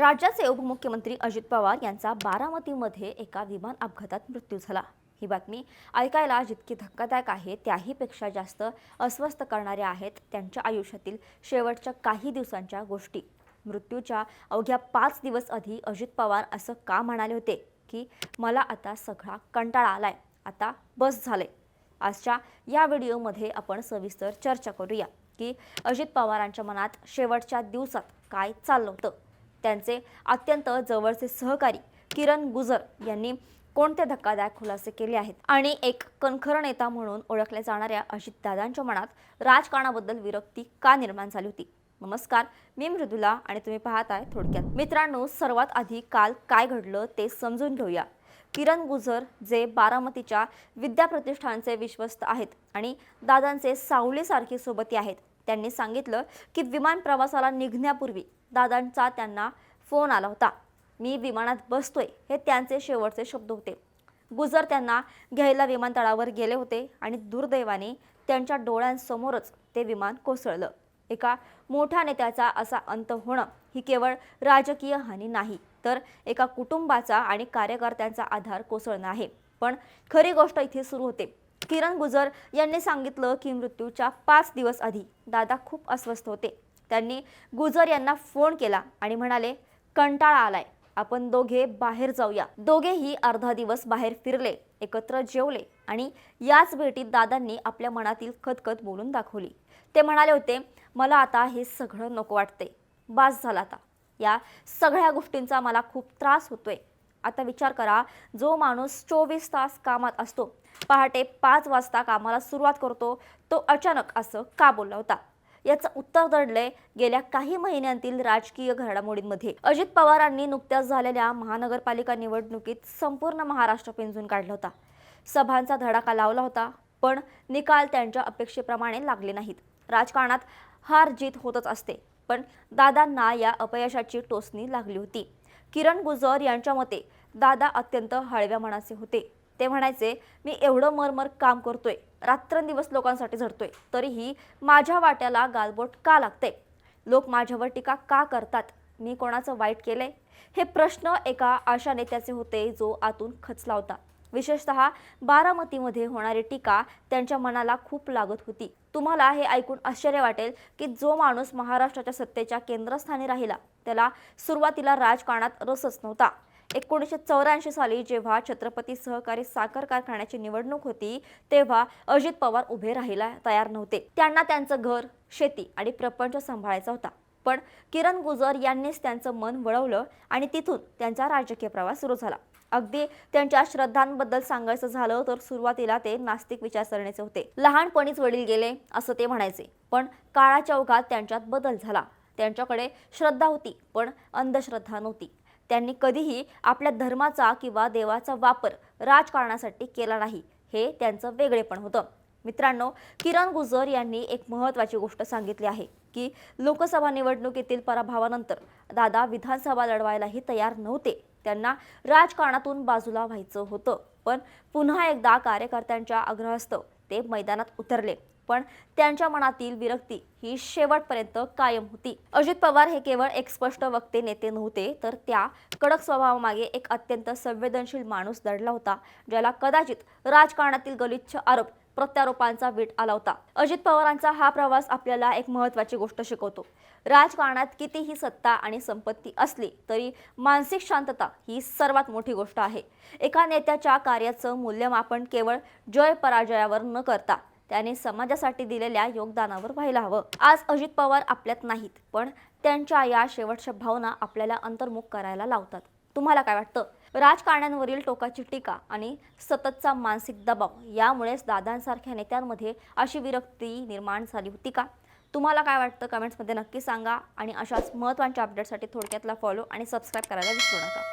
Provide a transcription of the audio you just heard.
राज्याचे उपमुख्यमंत्री अजित पवार यांचा बारामतीमध्ये एका विमान अपघातात मृत्यू झाला. ही बातमी ऐकायला जितकी धक्कादायक आहे त्याहीपेक्षा जास्त अस्वस्थ करणाऱ्या आहेत त्यांच्या आयुष्यातील शेवटच्या काही दिवसांच्या गोष्टी. मृत्यूच्या अवघ्या पाच दिवस आधी अजित पवार असं का म्हणाले होते की मला आता सगळा कंटाळा आलाय. आता बस झाले आजच्या या व्हिडिओमध्ये आपण सविस्तर चर्चा करूया की अजित पवारांच्या मनात शेवटच्या दिवसात काय चाललं होतं. त्यांचे अत्यंत जवळचे सहकारी किरण गुजर यांनी कोणते धक्कादायक खुलासे केले आहेत? आणि एक कणखर नेता म्हणून ओळखल्या जाणाऱ्या अजितदादांच्या मनात राजकारणाबद्दल विरक्ती का निर्माण झाली होती? नमस्कार मी मृदुला आणि तुम्ही पाहताय थोडक्यात. मित्रांनो सर्वात आधी काल काय घडलं ते समजून घेऊया. किरण गुजर जे बारामतीच्या विद्याप्रतिष्ठानचे विश्वस्त आहेत आणि दादांचे सावलीसारखी सोबती आहेत त्यांनी सांगितलं की विमान प्रवासाला निघण्यापूर्वी दादांचा त्यांना फोन आला होता. मी विमानात बसतोय हे त्यांचे शेवटचे शब्द होते. गुजर त्यांना घ्यायला विमानतळावर गेले होते आणि दुर्दैवाने त्यांच्या डोळ्यांसमोरच ते विमान कोसळलं. एका मोठ्या नेत्याचा असा अंत होणं ही केवळ राजकीय हानी नाही तर एका कुटुंबाचा आणि कार्यकर्त्यांचा आधार कोसळणं आहे. पण खरी गोष्ट इथे सुरू होते. किरण गुजर यांनी सांगितलं की मृत्यूच्या पाच दिवस आधी दादा खूप अस्वस्थ होते. त्यांनी गुजर यांना फोन केला आणि म्हणाले कंटाळा आलाय. आपण दोघे बाहेर जाऊया. दोघेही अर्धा दिवस बाहेर फिरले एकत्र जेवले आणि याच भेटीत दादांनी आपल्या मनातील खतखत बोलून दाखवली. ते म्हणाले होते मला आता हे सगळं नको वाटते. बास झाला आता. या सगळ्या गोष्टींचा मला खूप त्रास होतोय. आता विचार करा जो माणूस चोवीस तास कामात असतो पहाटे पाच वाजता कामाला सुरुवात करतो तो अचानक असं का बोलला होता? याचं उत्तर दडलंय गेल्या काही महिन्यांतील राजकीय घडामोडींमध्ये. अजित पवारांनी नुकत्याच झालेल्या महानगरपालिका निवडणुकीत संपूर्ण महाराष्ट्र पिंजून काढला होता. सभांचा धडाका लावला होता पण निकाल त्यांच्या अपेक्षेप्रमाणे लागले नाहीत. राजकारणात हार जीत होतच असते पण दादांना या अपयशाची टोचणी लागली होती. किरण गुजर यांच्या मते दादा अत्यंत हळव्या मनाचे होते. ते म्हणायचे मी एवढं मरमर काम करतोय रात्रंदिवस लोकांसाठी झडतोय. तरीही माझ्या वाट्याला गालबोट का लागते? लोक माझ्यावर टीका का करतात? मी कोणाचं वाईट केलंय? हे प्रश्न एका आशा नेत्याचे होते जो आतून खचला होता विशेषतः बारामतीमध्ये होणारी टीका त्यांच्या मनाला खूप लागत होती. तुम्हाला हे ऐकून आश्चर्य वाटेल की जो माणूस महाराष्ट्राच्या सत्तेच्या केंद्रस्थानी राहिला त्याला सुरुवातीला राजकारणात रसच नव्हता. एकोणीसशे चौऱ्याऐंशी साली जेव्हा छत्रपती सहकारी साखर कारखान्याची निवडणूक होती तेव्हा अजित पवार उभे राहायला तयार नव्हते. त्यांना त्यांचं घर शेती आणि प्रपंच सांभाळायचा होता. पण किरण गुजर यांनीच त्यांचं मन वळवलं आणि तिथून त्यांचा राजकीय प्रवास सुरू झाला. अगदी त्यांच्या श्रद्धांबद्दल सांगायचं झालं तर सुरुवातीला ते नास्तिक विचारसरणीचे होते. लहानपणीच वडील गेले असं ते म्हणायचे. पण काळाच्या ओघात त्यांच्यात बदल झाला. त्यांच्याकडे श्रद्धा होती पण अंधश्रद्धा नव्हती. त्यांनी कधीही आपल्या धर्माचा किंवा देवाचा वापर राजकारणासाठी केला नाही. हे त्यांचं वेगळेपण होतं. मित्रांनो किरण गुजर यांनी एक महत्त्वाची गोष्ट सांगितली आहे की लोकसभा निवडणुकीतील पराभवानंतर दादा विधानसभा लढवायलाही तयार नव्हते. त्यांना राजकारणातून बाजूला व्हायचं होतं. पण पुन्हा एकदा कार्यकर्त्यांच्या आग्रहास्तव ते मैदानात उतरले. पण त्यांच्या मनातील विरक्ती ही शेवटपर्यंत कायम होती. अजित पवार हे केवळ एक स्पष्ट वक्ते नेते नव्हते तर त्या कडक स्वभावामागे एक अत्यंत संवेदनशील माणूस दडला होता ज्याला कदाचित राजकारणातील गलिच्छ आरोप प्रत्यारोपांचा वीट आला होता. अजित पवारांचा हा प्रवास आपल्याला एक महत्त्वाची गोष्ट शिकवतो. राजकारणात कितीही सत्ता आणि संपत्ती असली तरी मानसिक शांतता ही सर्वात मोठी गोष्ट आहे. एका नेत्याच्या कार्याचं मूल्यमापन केवळ जय पराजयावर न करता त्याने समाजासाठी दिलेल्या योगदानावर व्हायला हवं. आज अजित पवार आपल्यात नाहीत पण त्यांच्या या शेवटच्या भावना आपल्याला अंतर्मुख करायला लावतात. तुम्हाला काय वाटतं? राजकारण्यांवरील टोकाची टीका आणि सततचा मानसिक दबाव यामुळेच दादांसारख्या नेत्यांमध्ये अशी विरक्ती निर्माण झाली होती का? तुम्हाला काय वाटतं? कमेंट्समध्ये नक्की सांगा आणि अशाच महत्त्वाच्या अपडेटसाठी थोडक्यातला फॉलो आणि सबस्क्राईब करायला विसरू नका.